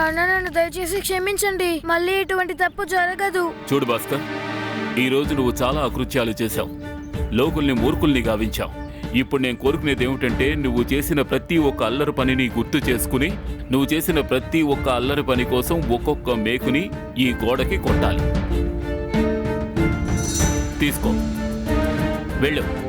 నాన్న నన్ను దయచేసి క్షమించండి. మళ్ళీ ఇటువంటి తప్పు జరగదు. చూడు భాస్కర్ ఈ రోజు నువ్వు చాలా అకృత్యాలు చేశావు. లోకుల్ని మూర్ఖుల్ని గావించావు. ఇప్పుడు నేను కోరుకునేది ఏమిటంటే నువ్వు చేసిన ప్రతి ఒక్క అల్లరి పనిని గుర్తు చేసుకుని నువ్వు చేసిన ప్రతి ఒక్క అల్లరి పని కోసం ఒక్కొక్క మేకుని ఈ గోడకి కొట్టాలి. తీసుకో. వెళ్ళు.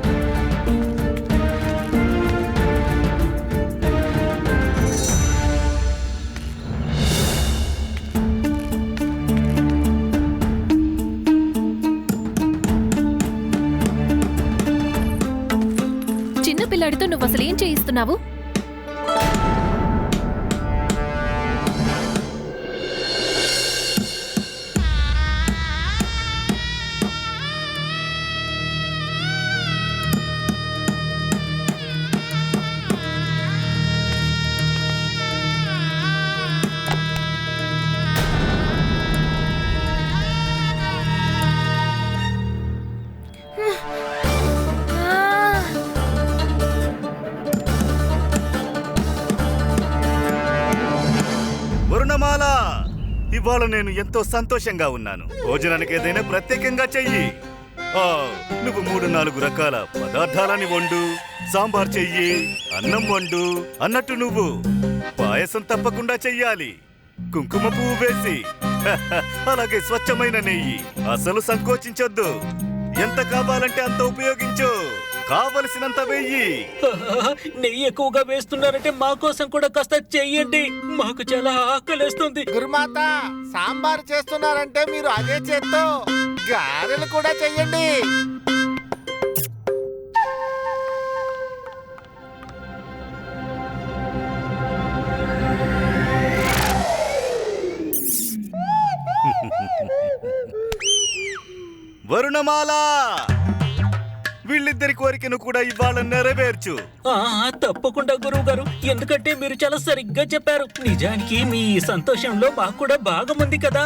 పెడుతూ నువ్వు అసలు ఏం చేయిస్తున్నావు? ఇవాళ నేను ఎంతో సంతోషంగా ఉన్నాను. భోజనానికి ఏదైనా ప్రత్యేకంగా చెయ్యి. నువ్వు మూడు నాలుగు రకాల పదార్థాలని వండు. సాంబార్ చెయ్యి అన్నం వండు అన్నట్టు నువ్వు. పాయసం తప్పకుండా చెయ్యాలి. కుంకుమ పువ్వు వేసి. అలాగే స్వచ్ఛమైన నెయ్యి. అసలు సంకోచించొద్దు. ఎంత కావాలంటే అంత ఉపయోగించు. కావలసినంత వెయ్యి నెయ్యి ఎక్కువగా వేస్తున్నారంటే మా కోసం కూడా కాస్త చెయ్యండి మాకు చాలా ఆకలేస్తుంది. గురుమాత సాంబార్ చేస్తున్నారంటే మీరు అదే చేత్తో గారెలు కూడా చెయ్యండి. వరుణమాల! వీళ్ళిద్దరి కోరికను కూడా ఇవాళ నెరవేర్చు. తప్పకుండా గురువు గారు. ఎందుకంటే మీరు చాలా సరిగ్గా చెప్పారు. నిజానికి మీ సంతోషంలో మాకు కూడా భాగం ఉంది కదా.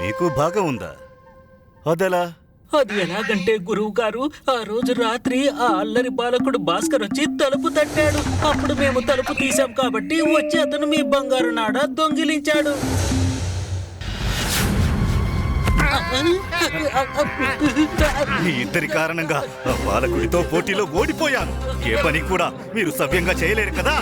మీకు బాగా ఉందా? అదెలా? అది ఎలాగంటే గురువు గారు ఆ రోజు రాత్రి ఆ అల్లరి బాలకుడు భాస్కర్ వచ్చి తలుపు తట్టాడు. అప్పుడు మేము తలుపు తీసాం కాబట్టి వచ్చి అతను మీ బంగారు నాడ దొంగిలించాడు. మీ ఇద్దరి కారణంగా బాలకుడితో పోటీలో ఓడిపోయాను. ఏ పని కూడా మీరు సవ్యంగా చేయలేరు కదా?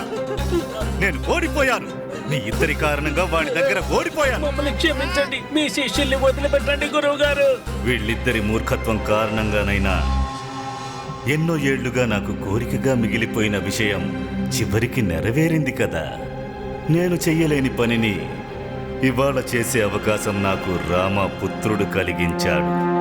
నేను ఓడిపోయాను. మీ ఇద్దరి కారణంగా వాడి దగ్గర ఓడిపోయాను. మమ్మల్ని క్షమించండి. మీ శిష్యుల్ని వదిలిపెట్టండి గురువు గారు వీళ్ళిద్దరి మూర్ఖత్వం కారణంగానైనా ఎన్నో ఏళ్ళుగా నాకు కోరికగా మిగిలిపోయిన విషయం చివరికి నెరవేరింది కదా? నేను చెయ్యలేని పనిని ఇవాళ చేసే అవకాశం నాకు రామ పుత్రుడు కలిగించాడు.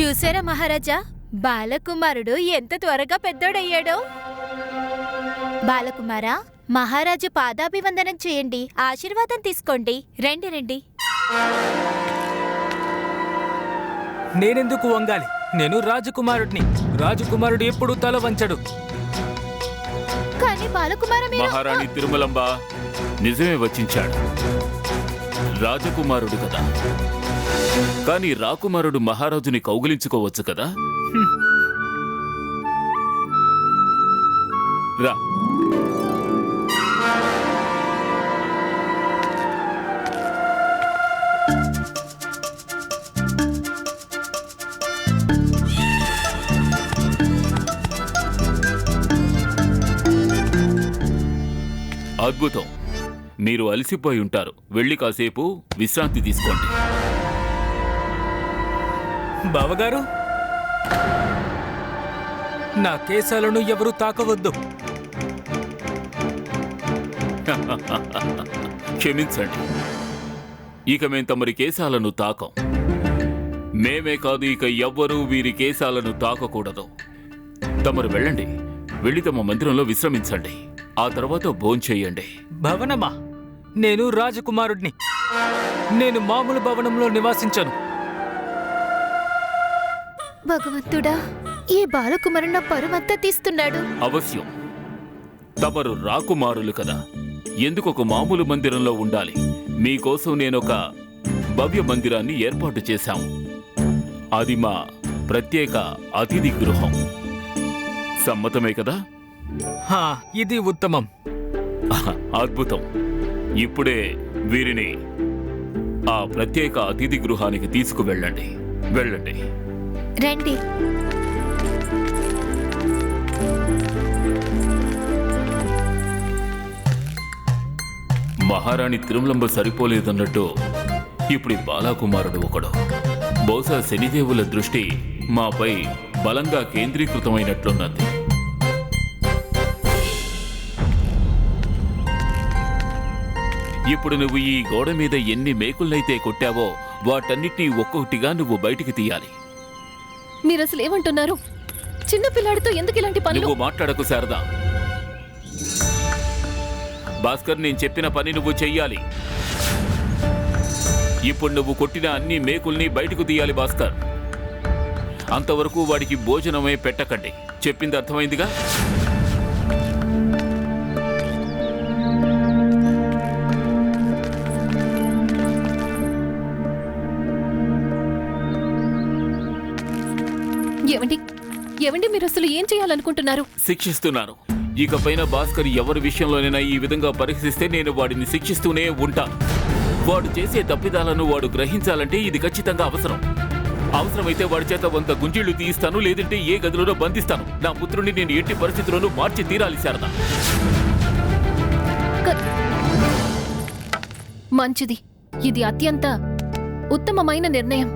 చూసారా మహారాజా? బాలకుమారుడు ఎంత త్వరగా పెద్దోడయ్యాడో. బాలకుమారా మహారాజు పాదాభివందనం చేయండి. ఆశీర్వాదం తీసుకోండి. రండి రండి. నేనెందుకు వంగాలి? నేను రాజకుమారుడిని. రాజకుమారుడు ఎప్పుడు తల వంచడు. కానీ బాలకుమార మీరు మహారాణి తిరుమలంబ నిజమే వచ్చించాడు రాజకుమారుడు కదా. కానీ రాకుమారుడు మహారాజుని కౌగిలించుకోవచ్చు కదా? రా. అద్భుతం. మీరు అలసిపోయి ఉంటారు. వెళ్ళి కాసేపు విశ్రాంతి తీసుకోండి. బావగారు నా కేశాలను ఎవరు తాకవద్దు. క్షమించండి. ఇక మేం తమరి కేశాలను తాకం. మేమే కాదు ఇక ఎవ్వరూ వీరి కేశాలను తాకకూడదు. తమరు వెళ్ళండి. వెళ్ళి తమ మందిరంలో విశ్రమించండి. ఆ తర్వాత భోంచేయండి భవనమా? నేను రాజకుమారుడిని. నేను మామూలు భవనంలో నివాసించను. భగవంతుడా ఈ బాలకుమారు నా పరువంతా తీస్తున్నాడు. అవశ్యం. తమరు రాకుమారులు కదా. ఎందుకు ఒక మామూలు మందిరంలో ఉండాలి? మీకోసం నేనొక భవ్య మందిరాన్ని ఏర్పాటు చేశాం. అది మా ప్రత్యేక అతిథి గృహం. సమ్మతమే కదా? హా ఇది ఉత్తమం. ఆహ, అద్భుతం. ఇప్పుడే వీరిని ఆ ప్రత్యేక అతిథి గృహానికి తీసుకువెళ్ళండి. వెళ్ళండి. రండి. మహారాణి తిరుమలంబ సరిపోలేదన్నట్టు ఇప్పుడు బాలాకుమారుడు ఒకడు. బహుశా శనిదేవుల దృష్టి మాపై బలంగా కేంద్రీకృతమైనట్లున్నది. ఇప్పుడు నువ్వు ఈ గోడ మీద ఎన్ని మేకులనైతే కొట్టావో వాటన్నిటినీ ఒక్కొక్కటిగా నువ్వు బయటికి తీయాలి. మీరు అసలు ఏమంటున్నారు చిన్న పిల్లాడితో ఎందుకు ఇలాంటి పనులు? నువ్వు మాట్లాడకు శారదా. భాస్కర్ నేను చెప్పిన పని నువ్వు చెయ్యాలి. ఇప్పుడు నువ్వు కొట్టిన అన్ని మేకుల్ని బయటకు తీయాలి భాస్కర్. అంతవరకు వాడికి భోజనమే పెట్టకండి. చెప్పింది అర్థమైందిగా? మీరు అసలు ఏం చేయాలనుకుంటున్నారు? శిక్షిస్తున్నాను ఇకపైన భాస్కర్ ఎవరి విషయంలోనైనా ఈ విధంగా పరీక్షిస్తే నేను వాడిని శిక్షిస్తూనే ఉంటాను వాడు చేసే తప్పిదాలను వాడు గ్రహించాలంటే ఇది ఖచ్చితంగా అవసరం. అవసరమైతే వాడి చేత వంద గుంజీళ్ళు తీయిస్తాను లేదంటే ఏ గదిలోనో బంధిస్తాను. నా పుత్రుడిని నేను ఎట్టి పరిస్థితుల్లోనూ మార్చి తీరాలి శారదా. మంచిది. ఇది అత్యంత ఉత్తమమైన నిర్ణయం.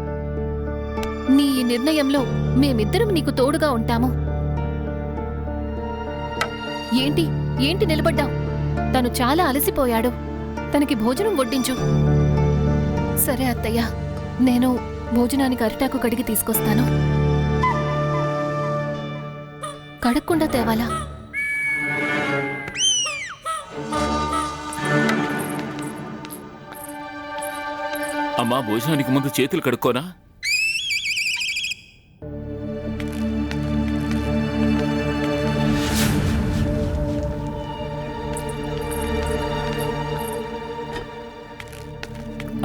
నీ ఈ నిర్ణయంలో మేమిద్దరం నీకు తోడుగా ఉంటాము. ఏంటి? ఏంటి నిలబడ్డాం తను చాలా అలసిపోయాడు. తనకి భోజనం వడ్డించు. సరే అత్తయ్య నేను భోజనానికి అరిటాకు కడిగి తీసుకొస్తాను. కడక్కుండా తేవాలా? అమ్మా భోజనానికి ముందు చేతులు కడుక్కోనా?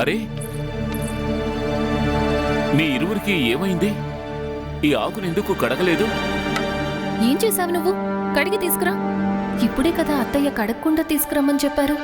అరే మీ ఇరువురికి ఏమైంది? ఈ ఆకును ఎందుకు కడగలేదు? ఏం చేశావు నువ్వు? కడిగి తీసుకురా. ఇప్పుడే కదా అత్తయ్య కడగకుండా తీసుకురమ్మని చెప్పారు.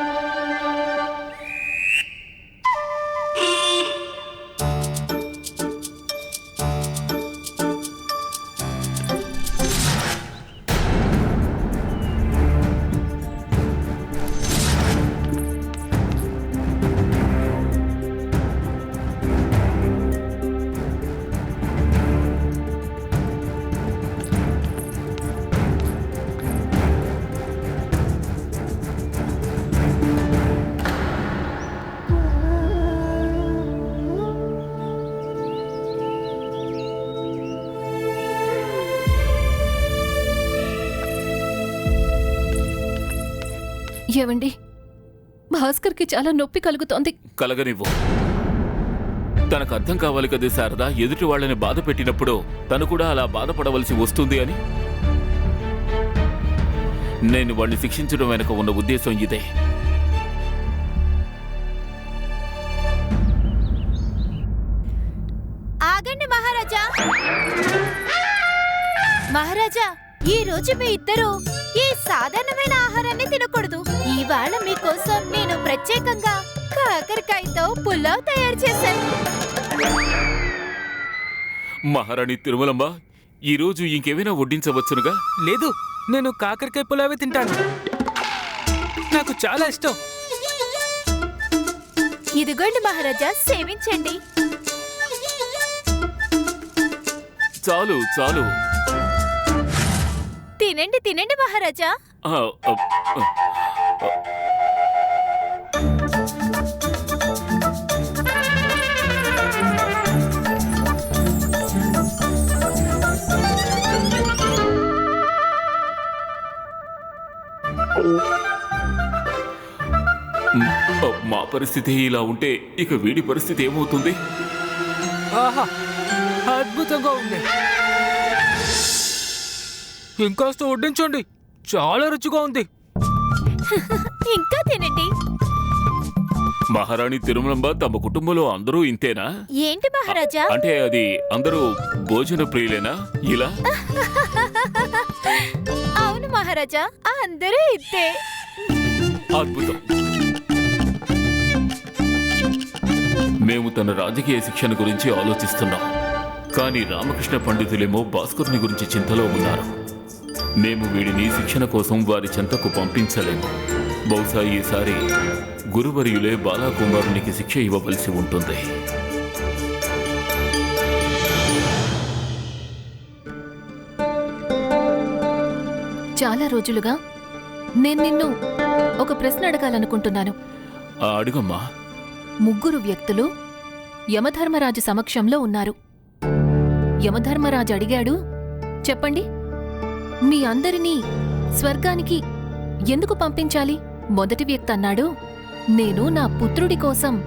ఏవండి భాస్కర్కి చాలా నొప్పి కలుగుతోంది. కలగనివ్వు. తనకు అర్థం కావాలి కదా శారదా ఎదుటి వాళ్ళని బాధ పెట్టినప్పుడు తను కూడా అలా బాధపడవలసి వస్తుంది అని. నేను వాడిని శిక్షించడం వెనుక ఉన్న ఉద్దేశం ఇదే. ఆగండి మహారాజా. మహారాజా ఈ రోజు మీ ఇద్దరు ఈ సాధారణమైన ఆహారాన్ని తినకూడదు ఇవాళ మీకోసం నేను ప్రత్యేకంగా కాకరకాయతో పులావ్ తయారు చేశాను. మహారాణి తిరుమలమ్మ ఈరోజు ఇంకేమైనా వడ్డించవచ్చునుగా? లేదు నేను కాకరకాయ పులావే తింటాను. నాకు చాలా ఇష్టం. ఇదిగోండి మహారాజా సేవించండి. చాలు చాలు. తినండి తినండి మహారాజా. మా పరిస్థితి ఇలా ఉంటే ఇక వీడి పరిస్థితి ఏమవుతుంది? ఆహా అద్భుతంగా ఉంది. ఇంకాస్త వడ్డించండి. చాలా రుచిగా ఉంది. ఇంకా తినండి. మహారాణి తిరుమలంబ తమ కుటుంబంలో అందరూ ఇంతేనా? ఏంటి మహారాజా? అంటే అది అందరూ భోజన ప్రియులేనా? ఇలా? అవును మహారాజా అందరూ ఇద్దే అద్భుతం. మేము తన రాజకీయ శిక్షణ గురించి ఆలోచిస్తున్నాం. కానీ రామకృష్ణ పండితులేమో భాస్కరుని గురించి చింతలో ఉన్నారు. మేము వీడిని శిక్షణ కోసం వారి చెంతకు పంపించలేము. బహుశా ఈసారి గురువర్యులే బాలాకుమారునికి శిక్ష ఇవ్వవలసి ఉంటుంది. చాలా రోజులుగా నేను నిన్ను ఒక ప్రశ్న అడగాలనుకుంటున్నాను. అడుగమ్మా. ముగ్గురు వ్యక్తులు యమధర్మరాజు సమక్షంలో ఉన్నారు. యమధర్మరాజు అడిగాడు చెప్పండి. మీ అందరినీ స్వర్గానికి ఎందుకు పంపించాలి? మొదటి వ్యక్తి అన్నాడు. నేను నా పుత్రుడి కోసం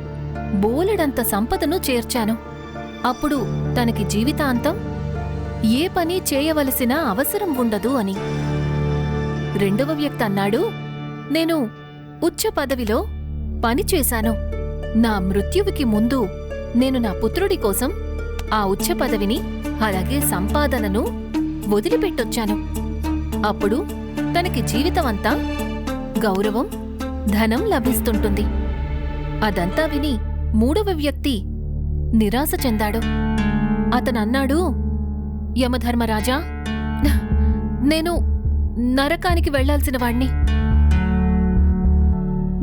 బోలెడంత సంపదను చేర్చాను. అప్పుడు తనకి జీవితాంతం ఏ పని చేయవలసిన అవసరం ఉండదు అని. రెండవ వ్యక్తి అన్నాడు. నేను ఉచ్చ పదవిలో పని చేశాను. నా మృత్యువుకి ముందు నేను నా పుత్రుడి కోసం ఆ ఉచ్చ పదవిని అలాగే సంపాదనను వదిలిపెట్టొచ్చాను. అప్పుడు తనకి జీవితమంతా గౌరవం ధనం లభిస్తుంటుంది. అదంతా విని మూడవ వ్యక్తి నిరాశ చెందాడు. అతనన్నాడు యమధర్మరాజా నేను నరకానికి వెళ్ళాల్సిన వాణ్ణి.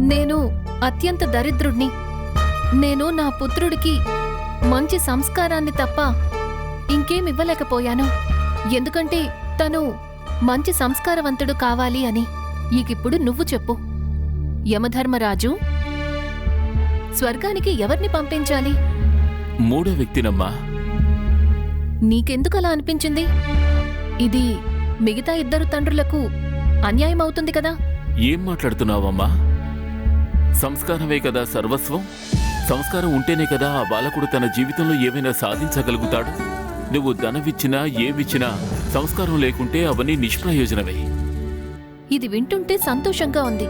నేను అత్యంత దరిద్రుణ్ణి. నేను నా పుత్రుడికి మంచి సంస్కారాన్ని తప్ప ఇంకేమివ్వలేకపోయాను ఎందుకంటే తను మంచి సంస్కారవంతుడు కావాలి అని ఈకిప్పుడు నువ్వు చెప్పు. యమధర్మరాజు స్వర్గానికి ఎవరిని పంపించాలి? మూడో వ్యక్తినమ్మా. నీకెందుకలా అనిపించింది? ఇది మిగతా ఇద్దరు తండ్రులకు అన్యాయం అవుతుంది కదా? ఏం మాట్లాడుతున్నావమ్మా? సంస్కారమే కదా సర్వస్వం? సంస్కారం ఉంటేనే కదా ఆ బాలకుడు తన జీవితంలో ఏమైనా సాధించగలుగుతాడు? నువ్వు ధనమిచ్చినా ఏమిచ్చినా సంస్కారం లేకుంటే అవన్నీ నిష్ప్రయోజనమే. ఇది వింటుంటే సంతోషంగా ఉంది.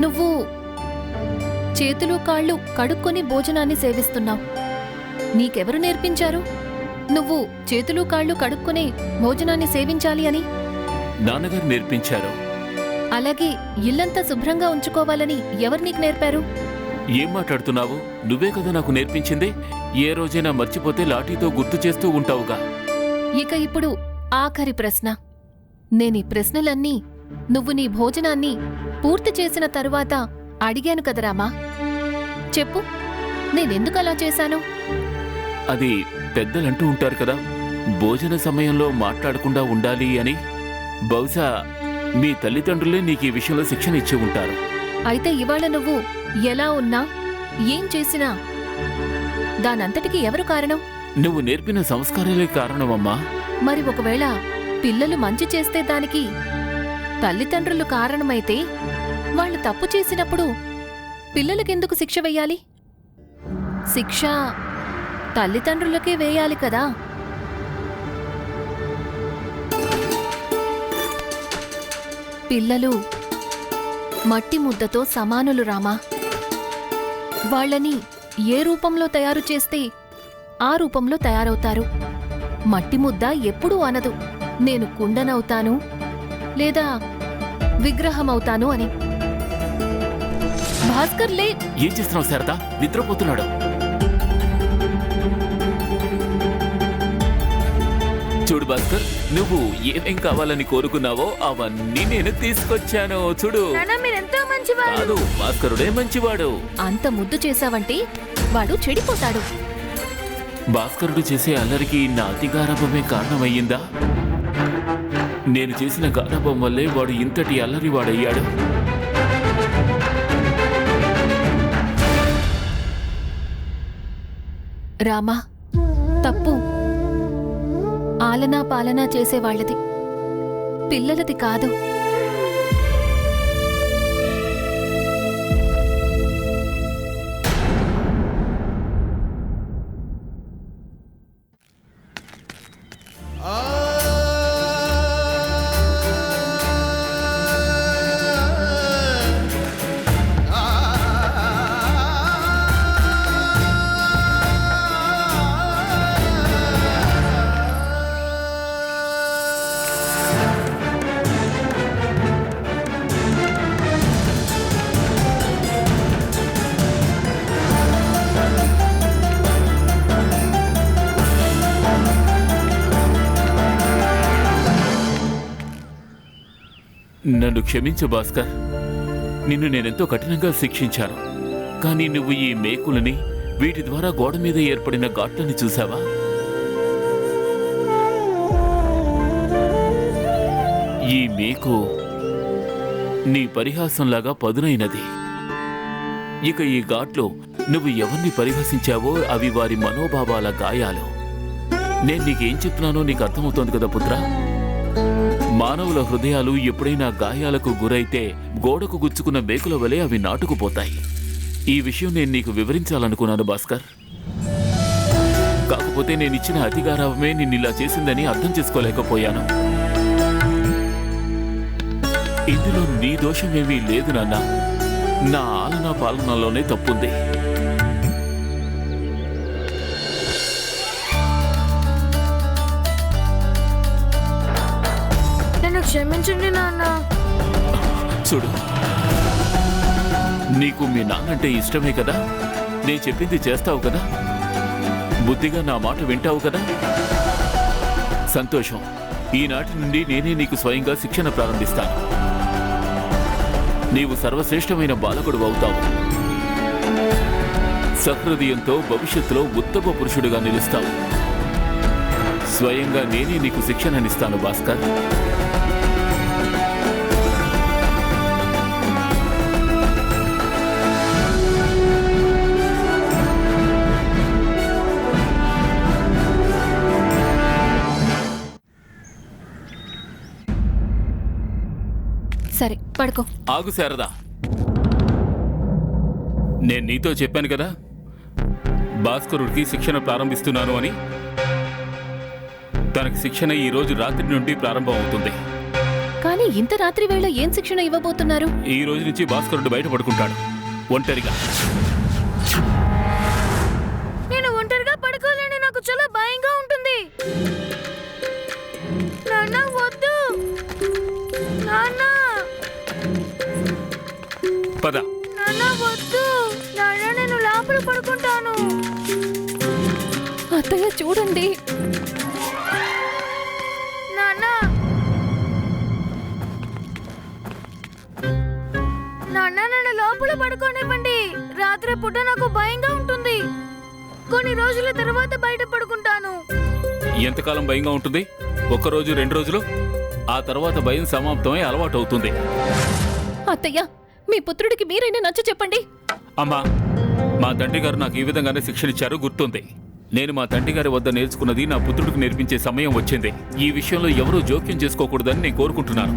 నువ్వు చేతులు కాళ్ళు కడుక్కొని భోజనాన్ని సేవిస్తున్నావు. నీకెవరు నేర్పించారు? నువ్వు చేతులు కాళ్ళు కడుక్కొని భోజనాన్ని సేవించాలి అని? నాన్నగారు నేర్పించారు. అలాగే ఇల్లంతా శుభ్రంగా ఉంచుకోవాలని ఎవరు నీకు నేర్పారు? ఏం మాట్లాడుతున్నావు? నువ్వే కదా నాకు నేర్పించింది? ఏ రోజైనా మర్చిపోతే లాఠీతో గుర్తు చేస్తూ ఉంటావుగా. ఇక ఇప్పుడు ఆఖరి ప్రశ్న. నేనీ ప్రశ్నలన్నీ నువ్వు నీ భోజనాన్ని పూర్తి చేసిన తరువాత అడిగాను కదరామా చెప్పు నేనెందుకు అలా చేశాను? అది పెద్దలంటూ ఉంటారు కదా భోజన సమయంలో మాట్లాడకుండా ఉండాలి అని. బహుశా మీ తల్లిదండ్రులే నీకు ఈ విషయంలో శిక్షణ ఇచ్చి ఉంటారు. అయితే ఇవాళ నువ్వు ఎలా ఉన్నా ఏం చేసినా దానంతటికి ఎవరు కారణం? నువ్వు నేర్పిన సంస్కారాలే కారణమమ్మా. మరి ఒకవేళ పిల్లలు మంచి చేస్తే దానికి తల్లిదండ్రులు కారణమైతే వాళ్ళు తప్పు చేసినప్పుడు పిల్లలకెందుకు శిక్ష వెయ్యాలి శిక్ష తల్లిదండ్రులకే వేయాలి కదా? పిల్లలు మట్టి ముద్దతో సమానులు రామా. వాళ్ళని ఏ రూపంలో తయారు చేస్తే ఆ రూపంలో తయారవుతారు. మట్టి ముద్ద ఎప్పుడూ అనదు. నేను కుండనవుతాను లేదా విగ్రహమవుతాను అని. భాస్కర్ లే ఏం చేస్తున్నావు శారదా? నిద్రపోతున్నాడు. చూడు భాస్కర్ నువ్వు ఏమేం కావాలని కోరుకున్నావో అవన్నీ నేను తీసుకొచ్చాను. చూడు. కాదు భాస్కరుడే మంచివాడు. అంత ముద్దు చేశావంటే వాడు చెడిపోతాడు. భాస్కరుడు చేసే అల్లరికి నా అతి గారాభమే కారణమయ్యిందా? నేను చేసిన గారాభం వల్లే వాడు ఇంతటి అల్లరి వాడయ్యాడు. రామా తప్పు. ఆలనా పాలనా చేసేవాళ్ళది. పిల్లలది కాదు. నన్ను క్షమించు భాస్కర్. నిన్ను నేనెంతో కఠినంగా శిక్షించాను. కానీ నువ్వు ఈ మేకులని వీటి ద్వారా గోడ మీద ఏర్పడిన ఘాట్లని చూసావా ఈ మేకు నీ పరిహాసంలాగా పదునైనది. ఇక ఈ ఘాట్లో నువ్వు ఎవరిని పరిహసించావో అవి వారి మనోభావాల గాయాలు. నేను నీకేం చెప్తున్నానో నీకు అర్థమవుతోంది కదా పుత్ర? మానవుల హృదయాలు ఎప్పుడైనా గాయాలకు గురైతే గోడకు గుచ్చుకున్న మేకుల వలె అవి నాటుకుపోతాయి. ఈ విషయం నేను నీకు వివరించాలనుకున్నాను భాస్కర్. కాకపోతే నేను ఇచ్చిన అధికారమే నిన్నిలా చేసిందని అర్థం చేసుకోలేకపోయాను. ఇందులో నీ దోషమేమీ లేదు నాన్న. నా ఆలనా పాలనలోనే తప్పుంది. క్షమించండి నాన్న. చూడు. నీకు మీ నాన్నంటే ఇష్టమే కదా? నేను చెప్పింది చేస్తావు కదా? బుద్ధిగా నా మాట వింటావు కదా? సంతోషం. ఈనాటి నుండి నేనే నీకు స్వయంగా శిక్షణ ప్రారంభిస్తాను. నీవు సర్వశ్రేష్టమైన బాలకుడు అవుతావు. సహృదయంతో భవిష్యత్తులో ఉత్తమ పురుషుడిగా నిలుస్తావు. స్వయంగా నేనే నీకు శిక్షణనిస్తాను భాస్కర్. సరే పడుకో. ఆగు శారదా. నేను నీతో చెప్పాను కదా భాస్కరుడికి శిక్షణ ప్రారంభిస్తున్నాను అని. తనకి శిక్షణ ఈ రోజు రాత్రి నుండి ప్రారంభం అవుతుంది కానీ ఇంత రాత్రి వేళ ఏం శిక్షణ ఇవ్వబోతున్నారు? ఈ రోజు నుంచి భాస్కరుడు బయట పడుకుంటాడు. ఒంటరిగా. పద. నాన్న వద్దు. నాన్న నేను లోపల పడుకుంటాను. అత్తయ్య చూడండి. నాన్న. నాన్న నన్ను లోపల పడుకోనివ్వండి. రాత్రి పూట నాకు భయంగా ఉంటుంది. కొన్ని రోజుల తర్వాత బయట పడుకుంటాను. ఎంతకాలం భయంగా ఉంటుంది? ఒక్క రోజు రెండు రోజులు? ఆ తర్వాత భయం సమాప్తమై అలవాటు అవుతుంది అత్తయ్య మీ పుత్రుడికి మీరైనా నచ్చ చెప్పండి. అమ్మా మా తండ్రి గారు నాకు ఈ విధంగానే శిక్షణ ఇచ్చారు గుర్తుంది. నేను మా తండ్రి గారి వద్ద నేర్చుకున్నది నా పుత్రుడికి నేర్పించే సమయం వచ్చింది. ఈ విషయంలో ఎవరూ జోక్యం చేసుకోకూడదని నేను కోరుకుంటున్నాను.